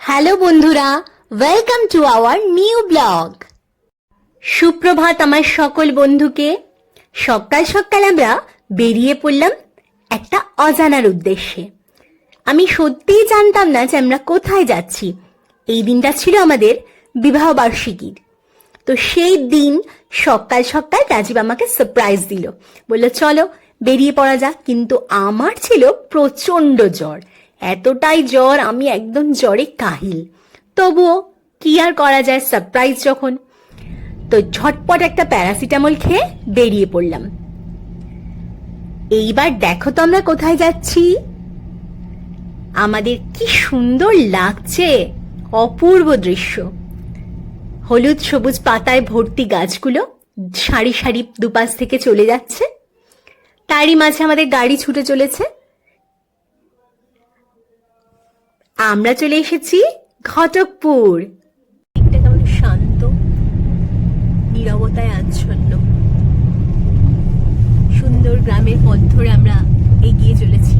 Hello বন্ধুরা welcome to our new blog সুপ্রভাত আমার সকল বন্ধুকে। সকাল সকাল আমরা বেরিয়ে পড়লাম একটা অজানার উদ্দেশ্যে। আমি সত্যিই জানতাম না যে আমরা কোথায় যাচ্ছি। এই দিনটা ছিল আমাদের বিবাহ বার্ষিকীর। তো সেই দিন সকাল সকাল রাজীব আমাকে সারপ্রাইজ দিল। বলল, চলো, বেরিয়ে পড়া যাক। কিন্তু আমার ছিল প্রচণ্ড জ্বর। এতটাই জ্বর, আমি একদম জ্বরে কাহিল। তবুও কি আর করা যায় সারপ্রাইজ যখন? তো ঝটপট একটা প্যারাসিটামল খেয়ে বেরিয়ে পড়লাম। এইবার দেখো তো আমরা কোথায় যাচ্ছি। আমাদের কি সুন্দর লাগছে, অপূর্ব দৃশ্য। হলুদ সবুজ পাতায় ভর্তি গাছগুলো সারি সারি দুপাশ থেকে চলে যাচ্ছে। তারই মাঝে আমাদের গাড়ি ছুটে চলেছে। আমরা চলে এসেছি ঘটকপুর। দিকটা কেমন শান্ত, নিরবতায় আচ্ছন্ন। সুন্দর গ্রামের পথ ধরে আমরা এগিয়ে চলেছি।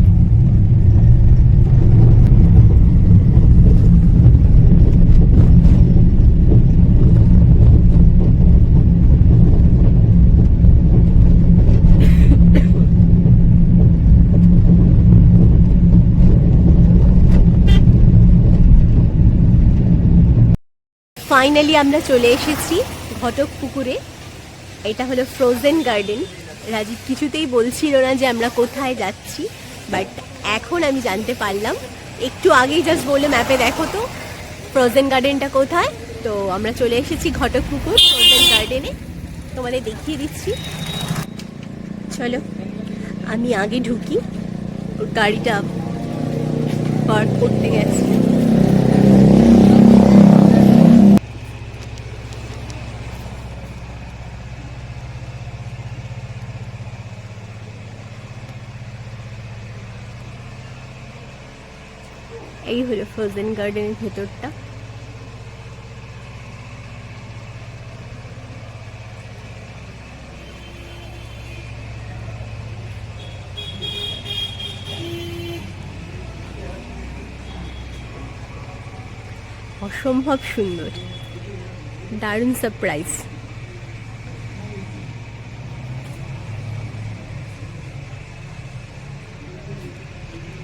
ফাইনালি আমরা চলে এসেছি ঘটক পুকুরে। এটা হলো ফ্রোজেন গার্ডেন রাজীব কিছুতেই বলছিল না যে আমরা কোথায় যাচ্ছি বাট এখন আমি জানতে পারলাম। একটু আগেই জাস্ট বলে ম্যাপে দেখো তো ফ্রোজেন গার্ডেনটা কোথায়? তো আমরা চলে এসেছি ঘটক পুকুর ফ্রোজেন গার্ডেনে তোমাদের দেখিয়ে দিচ্ছি। চলো, আমি আগে ঢুকি। গাড়িটা পার্ক করতে গেছে এই হলো ফ্রোজেন গার্ডেনের ভেতরটা অসম্ভব সুন্দর। দারুণ সারপ্রাইজ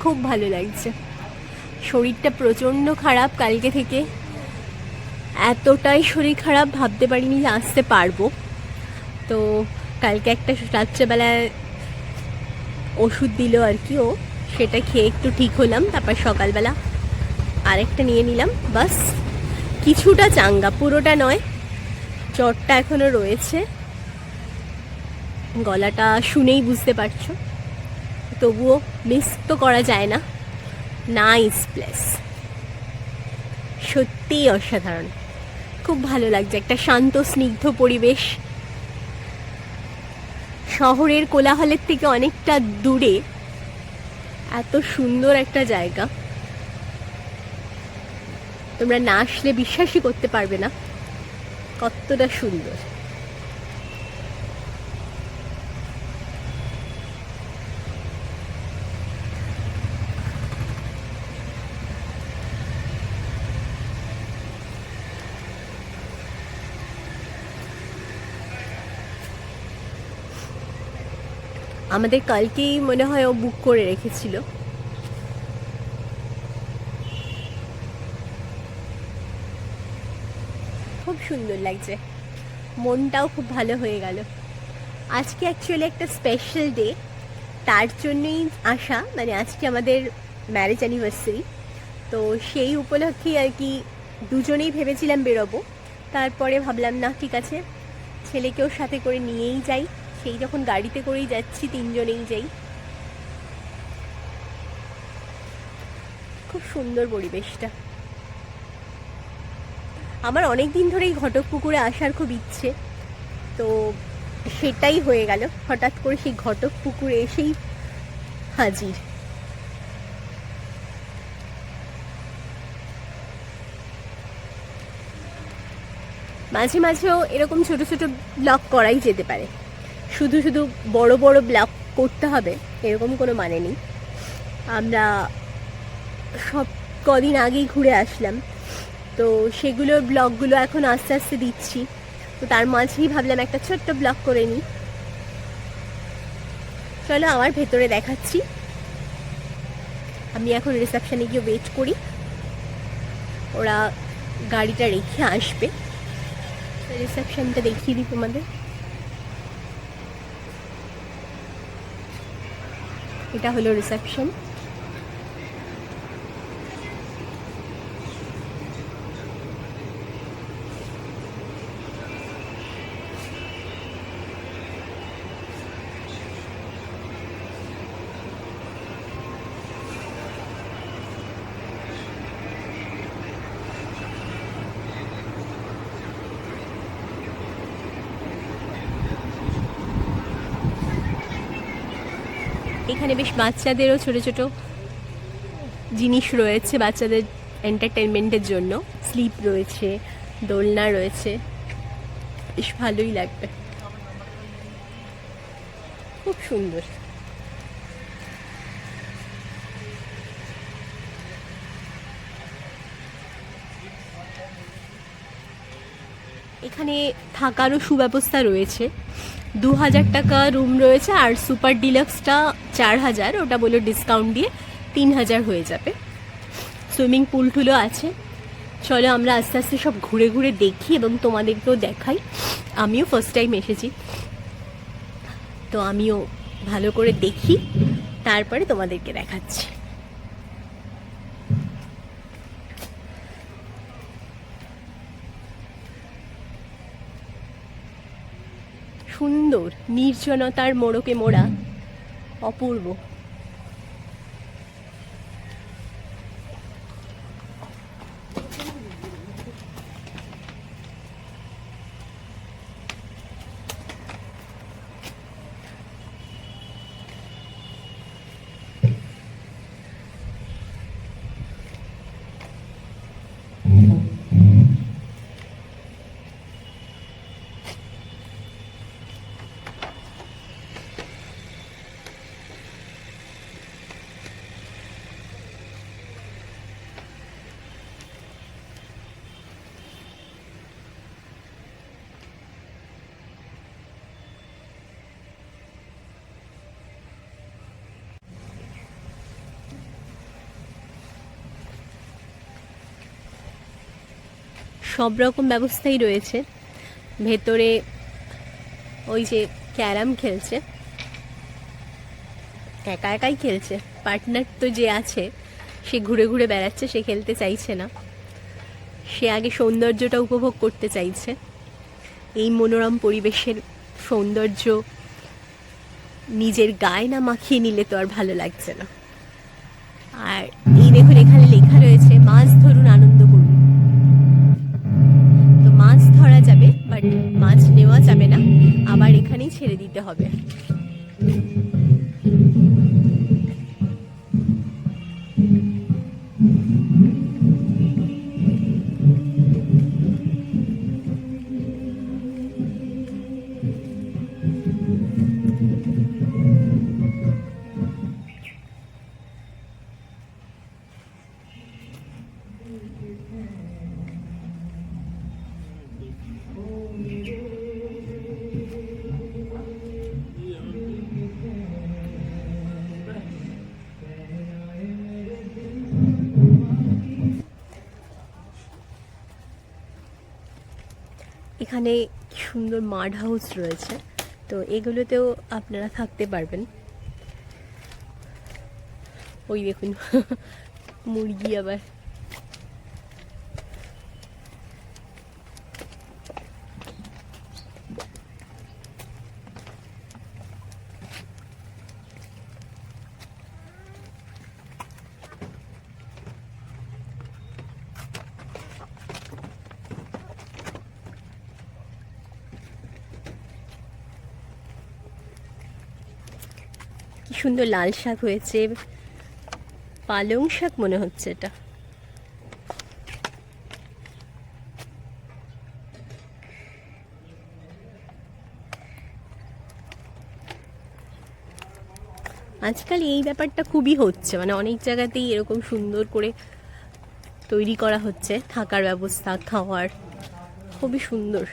খুব ভালো লাগছে। শরীরটা প্রচণ্ড খারাপ কালকে থেকে। এতটাই শরীর খারাপ ভাবতে পারিনি যে আসতে পারব। তো কালকে একটা রাত্রেবেলায় ওষুধ দিল আর কি ও, সেটা খেয়ে একটু ঠিক হলাম, তারপর সকালবেলা আরেকটা নিয়ে নিলাম, বাস। কিছুটা চাঙ্গা, পুরোটা নয় জ্বরটা এখনও রয়েছে। গলাটা শুনেই বুঝতে পারছ। তবুও মিস তো করা যায় না। Nice place. সত্যিই অসাধারণ। খুব ভালো লাগছে, একটা শান্ত, স্নিগ্ধ পরিবেশ। শহরের কোলাহলের থেকে অনেকটা দূরে এত সুন্দর একটা জায়গা। তোমরা না আসলে বিশ্বাসই করতে পারবে না কতটা সুন্দর। আমাদের কালকেই মনে হয় ও বুক করে রেখেছিল। খুব সুন্দর লাগছে। মনটাও খুব ভালো হয়ে গেল। আজকে অ্যাকচুয়ালি একটা স্পেশাল ডে তার জন্যই আসা মানে আজকে আমাদের ম্যারেজ অ্যানিভার্সারি তো সেই উপলক্ষেই আর কি দুজনেই ভেবেছিলাম বেরোবো। তারপরে ভাবলাম, না, ঠিক আছে। ছেলেকেও সাথে করে নিয়েই যাই। সেই যখন গাড়িতে করেই যাচ্ছি তিনজনেই যাই। খুব সুন্দর পরিবেশটা। আমার অনেক দিন ধরেই ঘটক পুকুরে আসার খুব ইচ্ছে। তো সেটাই হয়ে গেল। হঠাৎ করে সেই ঘটক পুকুরে এসেই হাজির। মাঝে মাঝেও এরকম ছোট ছোট ব্লগ করাই যেতে পারে। শুধু শুধু বড় বড় ব্লগ করতে হবে, এরকম কোনো মানে নেই। আমরা সব কদিন আগেই ঘুরে আসলাম। তো সেগুলোর ব্লগগুলো এখন আস্তে আস্তে দিচ্ছি। তো তার মাঝেই ভাবলাম একটা ছোট্ট ব্লগ করে নিই। চলো আমার ভেতরে দেখাচ্ছি। আমি এখন রিসেপশনে গিয়ে ওয়েট করি। ওরা গাড়িটা রেখে আসবে। রিসেপশনটা দেখিয়ে দিই তোমাদের। এটা হলো রিসেপশন এখানে বেশ বাচ্চাদেরও ছোট ছোট জিনিস রয়েছে বাচ্চাদের এন্টারটেনমেন্টের জন্য। স্লিপ রয়েছে, দোলনা রয়েছে। বেশ ভালোই লাগবে। খুব সুন্দর। এখানে থাকারও সুব্যবস্থা রয়েছে। দু হাজার টাকা রুম রয়েছে আর সুপার ডিলাক্সটা চার হাজার ওটা বলে ডিসকাউন্ট দিয়ে তিন হাজার হয়ে যাবে। সুইমিং পুল টুলও আছে। চলো আমরা আস্তে আস্তে সব ঘুরে ঘুরে দেখি এবং তোমাদেরকেও দেখাই। আমিও ফার্স্ট টাইম এসেছি। তো আমিও ভালো করে দেখি, তারপরে তোমাদেরকে দেখাচ্ছি। সুন্দর নির্জনতার মোড়কে মোড়া অপূর্ব। সব রকম ব্যবস্থাই রয়েছে। ভেতরে ওই যে ক্যারাম খেলছে। একা একাই খেলছে। পার্টনার তো যে আছে, সে ঘুরে ঘুরে বেড়াচ্ছে, সে খেলতে চাইছে না। সে আগে সৌন্দর্যটা উপভোগ করতে চাইছে। এই মনোরম পরিবেশের সৌন্দর্য নিজের গায়ে না মাখিয়ে নিলে তো আর ভালো লাগছে না। আর এই দেখুন, এখানে লেখা রয়েছে, মাছ ধরুন আনন্দ করুন তো মাছ ধরা যাবে বাট মাছ নেওয়া যাবে না। আবার এখানেই ছেড়ে দিতে হবে। এখানে সুন্দর মাড হাউস রয়েছে। তো এগুলোতেও আপনারা থাকতে পারবেন। ওই দেখুন মুরগি আবার কি সুন্দর লাল শাক হয়েছে। পালং শাক মনে হচ্ছে এটা। আজকাল এই ব্যাপারটা খুবই হচ্ছে মানে অনেক জায়গাতেই এরকম সুন্দর করে তৈরি করা হচ্ছে, থাকার ব্যবস্থা, খাওয়ার। খুবই সুন্দর।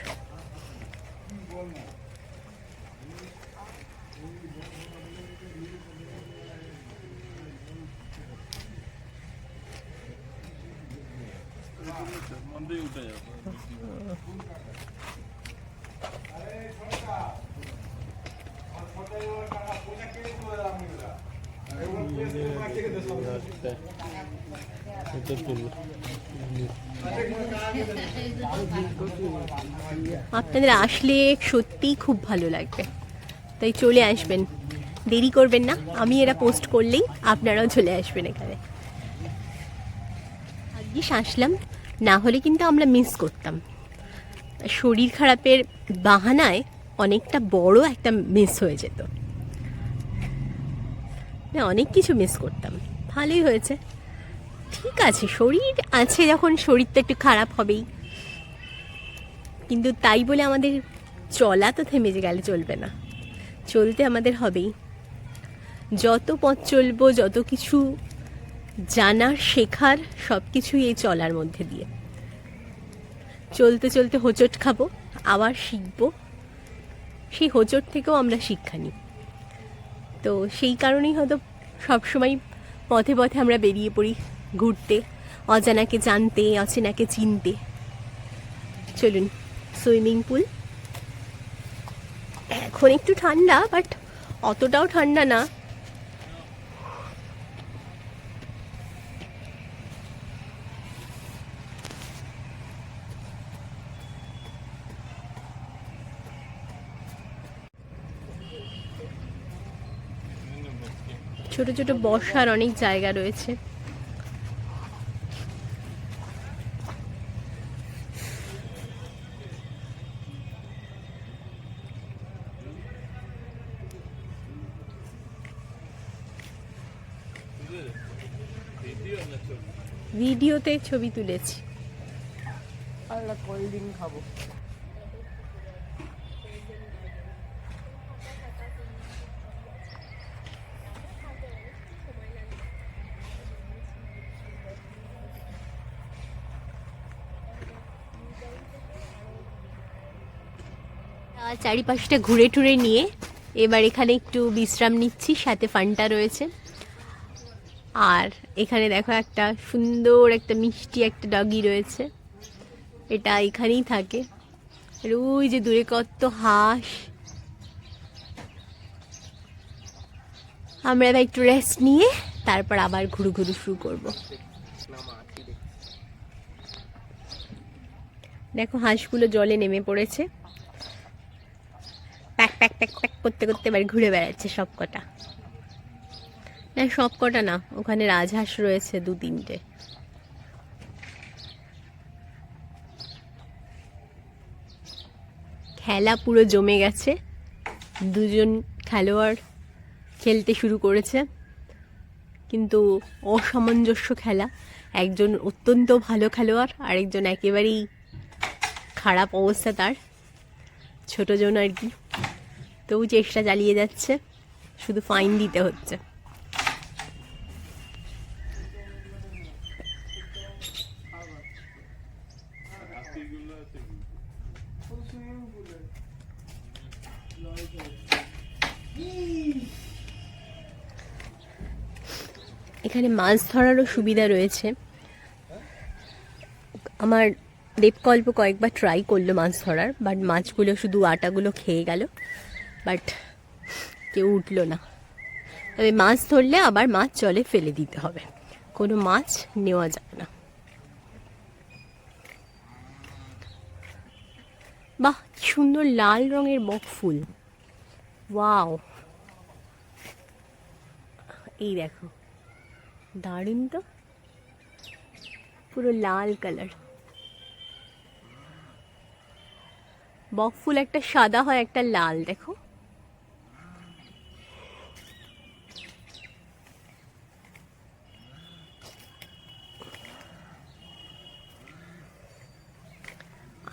আপনাদের আসলে সত্যিই খুব ভালো লাগবে। তাই চলে আসবেন। দেরি করবেন না, আমি এরা পোস্ট করলেই আপনারাও চলে আসবেন এখানে। আজকে আসলাম। না হলে কিন্তু আমরা মিস করতাম। শরীর খারাপের বাহানায় অনেকটা বড় একটা মিস হয়ে যেত। অনেক কিছু মিস করতাম। ভালোই হয়েছে। ঠিক আছে, শরীর আছে যখন শরীর তো একটু খারাপ হবেই। কিন্তু তাই বলে আমাদের চলা তো থেমে গেলে চলবে না। চলতে আমাদের হবেই। যত পথ চলবো, যত কিছু জানার, শেখার সব কিছুই এই চলার মধ্যে দিয়ে। চলতে চলতে হোঁচট খাব, আবার শিখব। সেই হোঁচট থেকেও আমরা শিক্ষা নিই। তো সেই কারণেই হয়তো সবসময় পথে পথে আমরা বেরিয়ে পড়ি ঘুরতে, অজানাকে জানতে, অচেনাকে চিনতে। চলুন, সুইমিং পুল। এখন একটু ঠান্ডা, বাট অতটাও ঠান্ডা না। ছোট ছোট বসার অনেক জায়গা রয়েছে। ভিডিওতে ছবি তুলেছি। কোল্ড ড্রিঙ্ক খাব আর চারিপাশটা ঘুরে টুরে নিয়ে এবার এখানে একটু বিশ্রাম নিচ্ছি, সাথে ফান্টা রয়েছে। আর এখানে দেখো একটা সুন্দর একটা মিষ্টি একটা ডগি রয়েছে। এটা এখানেই থাকে। আর ওই যে দূরে কত হাঁস। আমরা এবার একটু রেস্ট নিয়ে তারপর আবার ঘুরু ঘুরু শুরু করব। দেখো হাঁসগুলো জলে নেমে পড়েছে। প্যাক প্যাক প্যাক প্যাক করতে করতে এবার ঘুরে বেড়াচ্ছে সব কটা না সব কটা না, ওখানে রাজহাঁস রয়েছে দু তিনটে। খেলা পুরো জমে গেছে। দুজন খেলোয়াড় খেলতে শুরু করেছে। কিন্তু অসামঞ্জস্য খেলা। একজন অত্যন্ত ভালো খেলোয়াড়, আরেকজন একেবারেই খারাপ অবস্থা তার। ছোট জন আর কি। তবু চেষ্টা চালিয়ে যাচ্ছে, শুধু ফাইন দিতে হচ্ছে। এখানে মাছ ধরারও সুবিধা রয়েছে। আমার দেবকল্প কয়েকবার ট্রাই করল মাছ ধরার বাট মাছগুলো শুধু আটাগুলো খেয়ে গেল। বাট কেউ উঠল না। তবে মাছ ধরলে আবার মাছ জলে ফেলে দিতে হবে। কোনো মাছ নেওয়া যাবে না। বাহ সুন্দর লাল রঙের বক ফুল। ওয়াও। এই দেখো, দারুণ তো। পুরো লাল কালার। বক ফুল একটা সাদা হয়, একটা লাল, দেখো।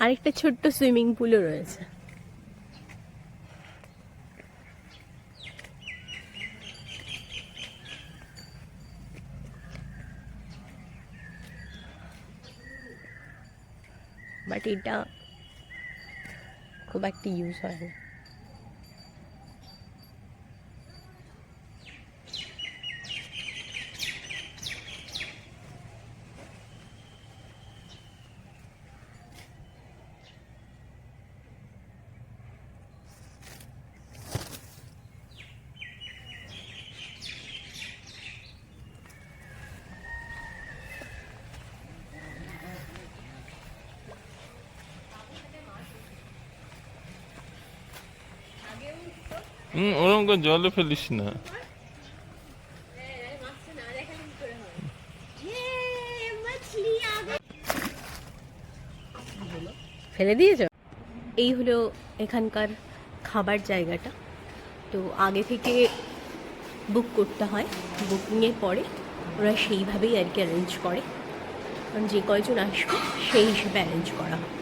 আরেকটা ছোট্ট সুইমিং পুলও রয়েছে। বাট এটা খুব একটা ইউজ হয় না হুম, ওরকম করে জলে ফেলিস না। ফেলে দিয়েছ? এই হলো এখানকার খাবার জায়গাটা। তো আগে থেকে বুক করতে হয়। বুকিংয়ের পরে ওরা সেইভাবেই আর কি অ্যারেঞ্জ করে। কারণ যে কয়জন আসবে, সেই হিসেবে অ্যারেঞ্জ করা হয়।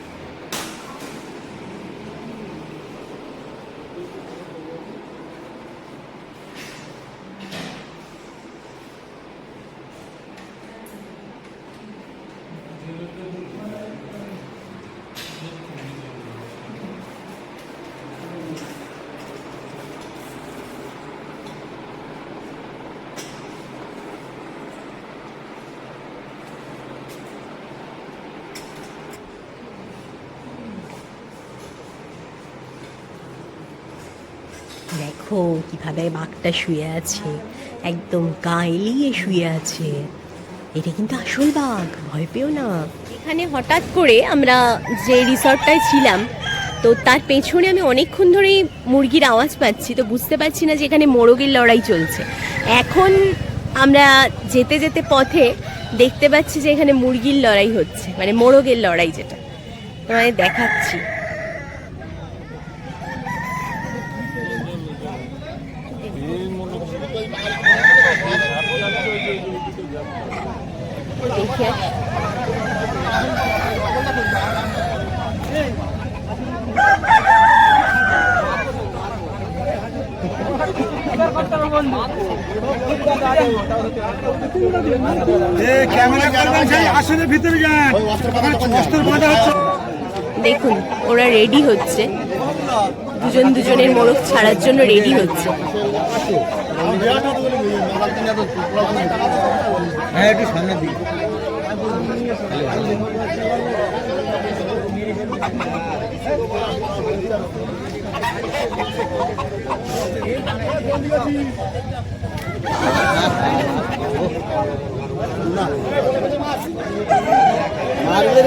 দেখো কীভাবে বাঘটা শুয়ে আছে। একদম গা এলিয়ে শুয়ে আছে। এটা কিন্তু আসল বাঘ, ভয় পেও না। এখানে হঠাৎ করে আমরা যে রিসর্টটায় ছিলাম, তো তার পেছনে আমি অনেকক্ষণ ধরেই মুরগির আওয়াজ পাচ্ছি, তো বুঝতে পারছি না যে এখানে মোরগের লড়াই চলছে। এখন আমরা যেতে যেতে পথে দেখতে পাচ্ছি যে এখানে মুরগির লড়াই হচ্ছে মানে মোরগের লড়াই যেটা। তোমায় দেখাচ্ছি দেখি আসি। ক্যামেরা করবেন সেই আসনের ভিতরে যান ওখানে অস্ত্র বাঁধা হচ্ছে দেখুন ওরা রেডি হচ্ছে। দুজন দুজনের মোরগ ছাড়ার জন্য রেডি হচ্ছে।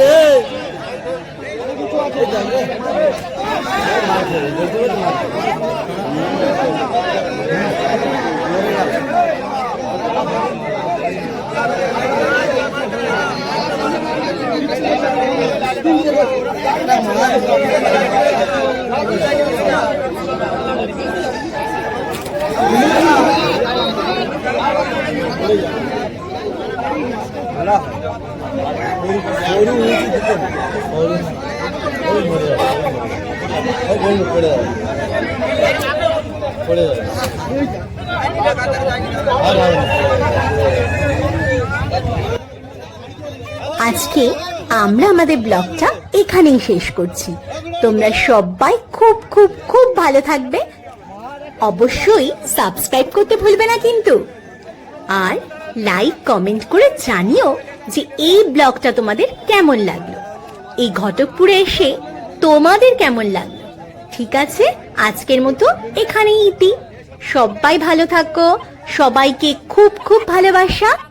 হ্যাঁ একটু আজকে আমরা আমাদের ব্লগটা এখানেই শেষ করছি। তোমরা সবাই খুব খুব খুব ভালো থাকবে। অবশ্যই সাবস্ক্রাইব করতে ভুলবে না কিন্তু। আর লাইক কমেন্ট করে জানিও যে এই ব্লগটা তোমাদের কেমন লাগল। এই ঘটকপুরে এসে তোমাদের কেমন লাগল। ঠিক আছে? আজকের মতো এখানেই ইতি। সবাই ভালো থাকো। সবাইকে খুব খুব ভালোবাসা।